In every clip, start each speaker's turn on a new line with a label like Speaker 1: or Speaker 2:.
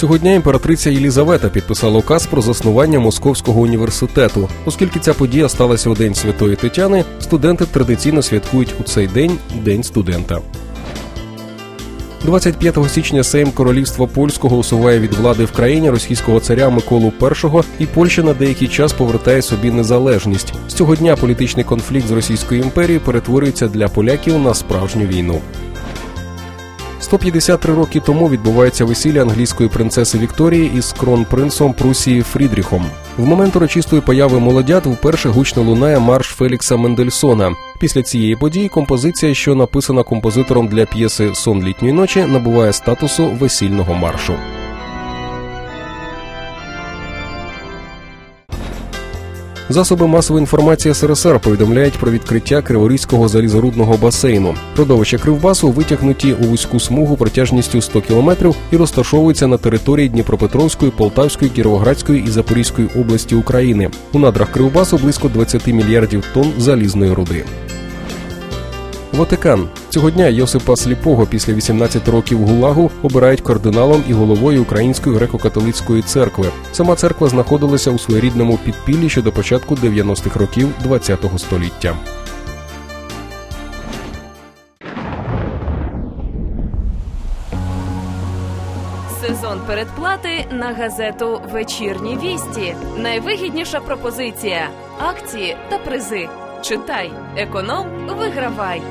Speaker 1: Цього дня імператриця Єлізавета підписала указ про заснування Московського університету. Оскільки ця подія сталася у день святої Тетяни, студенти традиційно святкують у цей день День студента. 25 січня Сейм Королівства Польського усуває від влади в країні російського царя Миколу І, і Польща на деякий час повертає собі незалежність. З цього дня політичний конфлікт з Російською імперією перетворюється для поляків на справжню війну. 153 роки тому відбувається весілля англійської принцеси Вікторії із кронпринцом Прусії Фрідріхом. В момент урочистої появи молодят вперше гучно лунає марш Фелікса Мендельсона. Після цієї події композиція, що написана композитором для п'єси Сон літньої ночі, набуває статусу весільного маршу. Засоби масової інформації СРСР повідомляють про відкриття Криворізького залізорудного басейну. Родовища Кривбасу витягнуті у вузьку смугу протяжністю 100 кілометрів і розташовуються на території Дніпропетровської, Полтавської, Кіровоградської і Запорізької області України. У надрах Кривбасу близько 20 мільярдів тонн залізної руди. Ватикан цього дня Йосипа Сліпого після 18 років гулагу обирають кардиналом і головою Української греко-католицької церкви. Сама церква знаходилася у своєрідному підпіллі ще до початку 90-х років ХХ століття.
Speaker 2: Сезон передплати на газету Вечірні вісті. Найвигідніша пропозиція: акції та призи. Читай, економ, вигравай.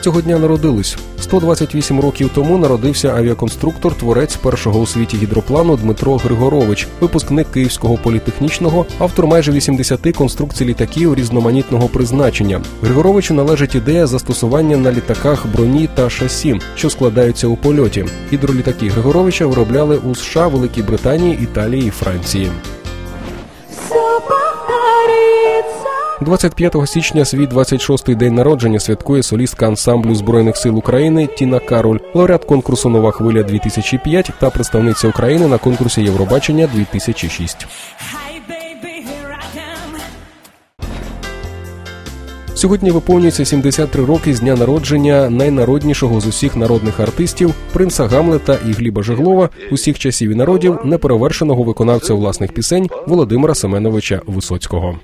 Speaker 1: Цього дня народились 128 років тому. Народився авіаконструктор, творець першого у світі гідроплану Дмитро Григорович, випускник Київського політехнічного, автор майже 80 конструкцій літаків різноманітного призначення. Григоровичу належить ідея застосування на літаках броні та шасі, що складаються у польоті. Гідролітаки Григоровича виробляли у США, Великій Британії, Італії і Франції. 25 січня свій 26-й день народження святкує солістка ансамблю збройних сил України Тіна Кароль, лауреат конкурсу Нова хвиля 2005 та представниця України на конкурсі Євробачення 2006. Сьогодні виповнюється 73 роки з дня народження найнароднішого з усіх народних артистів принца Гамлета і Гліба Жеглова, усіх часів і народів, неперевершеного виконавця власних пісень Володимира Семеновича Висоцького.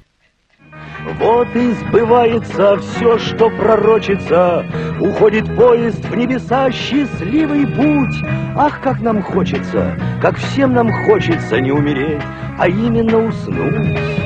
Speaker 3: Вот и сбывается все, что пророчится, Уходит поезд в небеса, счастливый путь. Ах, как нам хочется, как всем нам хочется не умереть, а именно уснуть.